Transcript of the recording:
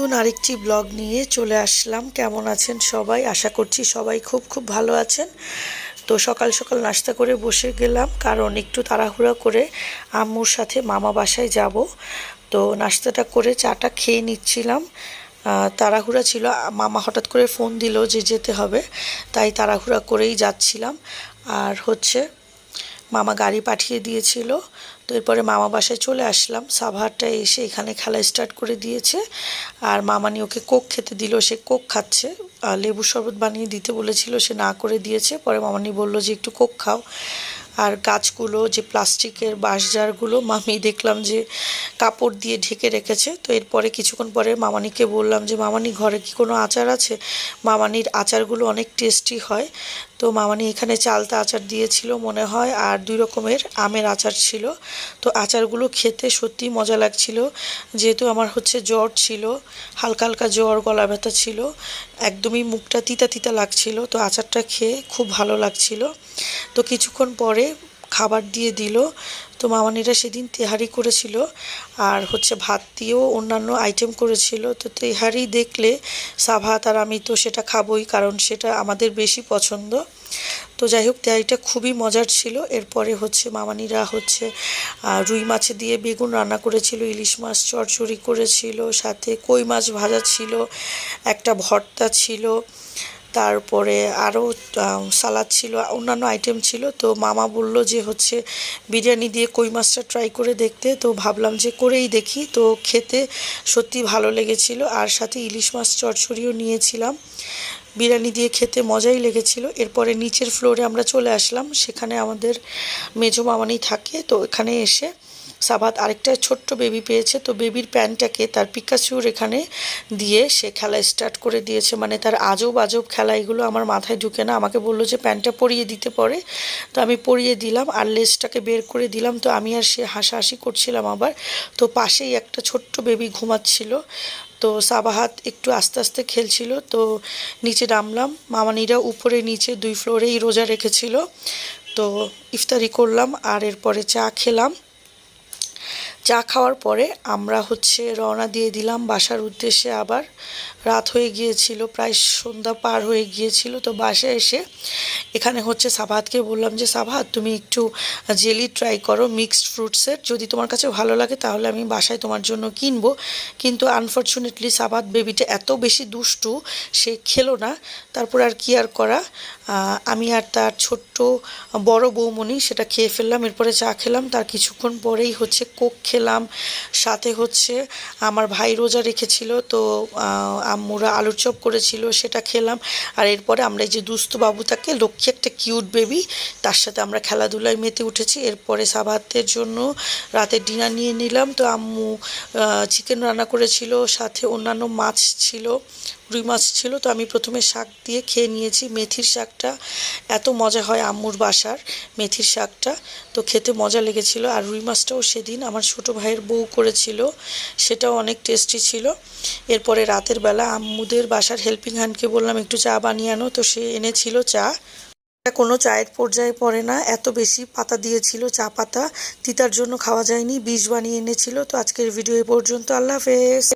নতুন আরেকটি ব্লগ নিয়ে চলে আসলাম। কেমন আছেন সবাই? আশা করছি সবাই খুব খুব ভালো আছেন। তো সকাল সকাল নাস্তা করে বসে গেলাম, কারণ একটু তাড়াহুড়া করে আম্মুর সাথে মামা বাসায় যাব। তো নাস্তাটা করে চাটা খেয়ে নিচ্ছিলাম। তাড়াহুড়া ছিল। মামা হঠাৎ করে ফোন দিল যে যেতে হবে, তাই তাড়াহুড়া করেই যাচ্ছিলাম। আর হচ্ছে, মামা গাড়ি পাঠিয়ে দিয়েছিল। তো এরপরে মামা বাসায় চলে আসলাম। সাভারটা এসে এখানে খেলা স্টার্ট করে দিয়েছে। আর মামানি ওকে কোক খেতে দিল, সে কোক খাচ্ছে। আর লেবু শরবত বানিয়ে দিতে বলেছিল, সে না করে দিয়েছে। পরে মামানি বলল যে, একটু কোক খাও। আর গাছগুলো, যে প্লাস্টিকের বাঁশঝাড়গুলো মামি দেখলাম যে কাপড় দিয়ে ঢেকে রেখেছে। তো এরপরে কিছুক্ষণ পরে মামানিকে বললাম যে, মামানি, ঘরে কি কোনো আচার আছে? মামানির আচারগুলো অনেক টেস্টি হয়। তো মামানি এখানে চালতা আচার দিয়েছিল মনে হয়, আর দুই রকমের আমের আচার ছিল। তো আচারগুলো খেতে সত্যি মজা লাগছিল। যেহেতু আমার হচ্ছে জ্বর ছিল, হালকা হালকা জ্বর, গলা ব্যথা ছিল, একদমই মুখটা তিতা তিতা লাগছিল। তো আচারটা খেয়ে খুব ভালো লাগছিল। তো কিছুক্ষণ পরে খাবার দিয়ে দিল। তো মামানিরা সেদিন তেহারি করেছিল আর হচ্ছে ভাত দিয়েও অন্যান্য আইটেম করেছিল। তো তেহারি দেখলে সাভাত আর আমি তো সেটা খাবোই কারণ সেটা আমাদের বেশি পছন্দ। তো যাই হোক, তেহারিটা খুবই মজার ছিল। এরপরে হচ্ছে মামানিরা হচ্ছে রুই মাছ দিয়ে বেগুন রান্না করেছিল, ইলিশ মাছ চড়চড়ি করেছিল, সাথে কই মাছ ভাজা ছিল, একটা ভর্তা ছিল তারপরে আরও সালাদ ছিল, অন্যান্য আইটেম ছিল, তো মামা বলল যে হচ্ছে বিরিয়ানি দিয়ে কই মাছটা ট্রাই করে দেখতে, তো ভাবলাম যে করেই দেখি, তো খেতে সত্যি ভালো লেগেছিল, আর সাথে ইলিশ মাছ চচ্চড়িও নিয়েছিলাম। বিরিয়ানি দিয়ে খেতে মজাই লেগেছিল, এরপরে নিচের ফ্লোরে আমরা চলে আসলাম, সেখানে আমাদের মেজো মামানি থাকে, তো এখানে এসে সাবাত আরেকটা ছোট্ট বেবি পেয়েছে। তো বেবির প্যান্টটাকে তার পিকাচুর এখানে দিয়ে সে খেলা স্টার্ট করে দিয়েছে। মানে তার আজব আজব খেলা, এগুলো আমার মাথায় ঢুকে না। আমাকে বলল যে প্যান্টটা পরিয়ে দিতে পারে? তো আমি পরিয়ে দিলাম আর লেসটাকে বের করে দিলাম। তো আমি আর সে হাসাহাসি করছিলাম আবার। তো পাশেই একটা ছোট্ট বেবি ঘুমাচ্ছিল। তো সাবাহাত একটু আস্তে আস্তে খেলছিল। তো নিচে নামলাম। মামানিরা উপরে, নিচে দুই ফ্লোরেই রোজা রেখেছিল। তো ইফতারি করলাম আর এরপরে চা খেলাম। চা খাওয়ার পরে আমরা হচ্ছে রওনা দিয়ে দিলাম বাসার উদ্দেশ্যে আবার। রাত হয়ে গিয়েছিল, প্রায় সন্ধ্যা পার হয়ে গিয়েছিল, তো বাসায় এসে এখানে হচ্ছে সাবাতকে বললাম যে সাবাত তুমি একটু জেলি ট্রাই করো মিক্সড ফ্রুটসের। যদি তোমার কাছে ভালো লাগে তাহলে আমি বাসায় তোমার জন্য কিনবো। কিন্তু আনফর্চুনেটলি সাবাত বেবিটা এত বেশি দুষ্টু, সে খেলো না। তারপর আর কি আর করা? আমি আর তার ছোট্ট বড় বৌমনি সেটা খেয়ে ফেললাম, এরপরে চা খেলাম। তার কিছুক্ষণ পরেই হচ্ছে কোক খেলাম। সাথে হচ্ছে আমার ভাই রোজা রেখেছিল, তো আম্মুরা আলুর চপ করেছিল, সেটা খেলাম। আর এরপরে আমরা এই যে দুস্থ বাবুটাকে লক্ষ্মী একটা কিউট বেবি তার সাথে আমরা খেলাধুলায় মেতে উঠেছি। এরপরে সাবাতের জন্য রাতে ডিনার নিয়ে নিলাম। তো আম্মু চিকেন রান্না করেছিল, সাথে অন্যান্য মাছ ছিল। রুই মাছ ছিল, তো আমি প্রথমে শাক দিয়ে খেয়ে নিয়েছি। মেথির শাকটা এত মজা হয় আম্মুর বাসার মেথির শাকটা, তো খেতে মজা লেগেছিল। আর রুই মাছটাও সেদিন আমার ছোটো ভাইয়ের বউ করেছিল, সেটাও অনেক টেস্টি ছিল। এরপরে রাতের বেলা আম্মুদের বাসার হেল্পিং হ্যান্ডকে বললাম, একটু চা বানিয়ে আনো। তো সে এনেছিল চা। কোনো চায়ের পর্যায়ে পড়ে না, এত বেশি পাতা দিয়েছিল, চা পাতা। তিতার জন্য খাওয়া যায়নি বীজ বানিয়ে এনেছিল। তো আজকের ভিডিও এ পর্যন্ত আল্লাহ হাফেজ।